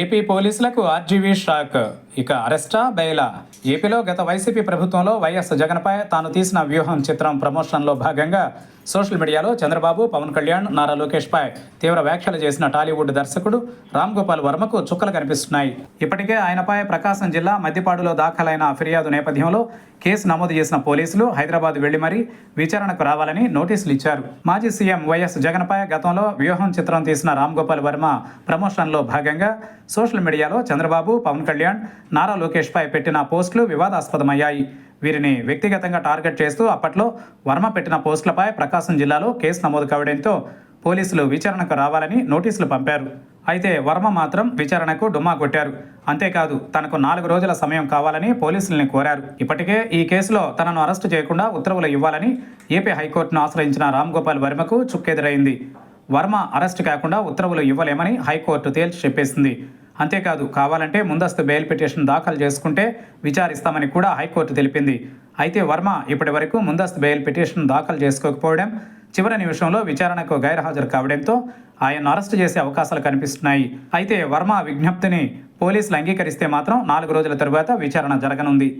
AP పోలీసులకు RGV shock. ఇక అరెస్టా బెయిలా. ఏపీలో గత వైసీపీ ప్రభుత్వంలో వైఎస్ జగన్పై తాను తీసిన వ్యూహం చిత్రం ప్రమోషన్లో భాగంగా సోషల్ మీడియాలో చంద్రబాబు పవన్ కళ్యాణ్ నారా లోకేష్పై తీవ్ర వ్యాఖ్యలు చేసిన టాలీవుడ్ దర్శకుడు రామ్ గోపాల్ వర్మకు చుక్కలు కనిపిస్తున్నాయి. ఇప్పటికే ఆయనపై ప్రకాశం జిల్లా మద్దిపాడులో దాఖలైన ఫిర్యాదు నేపథ్యంలో కేసు నమోదు చేసిన పోలీసులు హైదరాబాద్ వెళ్ళి మరీ విచారణకు రావాలని నోటీసులు ఇచ్చారు. మాజీ సీఎం వైఎస్ జగన్పై గతంలో వ్యూహం చిత్రం తీసిన రామ్ గోపాల్ వర్మ ప్రమోషన్లో భాగంగా సోషల్ మీడియాలో చంద్రబాబు పవన్ కళ్యాణ్ నారా లోకేష్పై పెట్టిన పోస్టులు వివాదాస్పదమయ్యాయి. వీరిని వ్యక్తిగతంగా టార్గెట్ చేస్తూ అప్పట్లో వర్మ పెట్టిన పోస్టులపై ప్రకాశం జిల్లాలో కేసు నమోదు కావడంతో పోలీసులు విచారణకు రావాలని నోటీసులు పంపారు. అయితే వర్మ మాత్రం విచారణకు డుమ్మా కొట్టారు. అంతేకాదు తనకు నాలుగు రోజుల సమయం కావాలని పోలీసుల్ని కోరారు. ఇప్పటికే ఈ కేసులో తనను అరెస్టు చేయకుండా ఉత్తర్వులు ఇవ్వాలని ఏపీ హైకోర్టును ఆశ్రయించిన రామ్ గోపాల్ వర్మకు చుక్కెదురైంది. వర్మ అరెస్టు కాకుండా ఉత్తర్వులు ఇవ్వలేమని హైకోర్టు తేల్చి చెప్పేసింది. అంతేకాదు కావాలంటే ముందస్తు బెయిల్ పిటిషన్ దాఖలు చేసుకుంటే విచారిస్తామని కూడా హైకోర్టు తెలిపింది. అయితే వర్మ ఇప్పటి వరకు ముందస్తు బెయిల్ పిటిషన్ దాఖలు చేసుకోకపోవడం చివరి నిమిషంలో విచారణకు గైర్హాజరు కావడంతో ఆయన్ను అరెస్టు చేసే అవకాశాలు కనిపిస్తున్నాయి. అయితే వర్మ విజ్ఞప్తిని పోలీసులు అంగీకరిస్తే మాత్రం నాలుగు రోజుల తరువాత విచారణ జరగనుంది.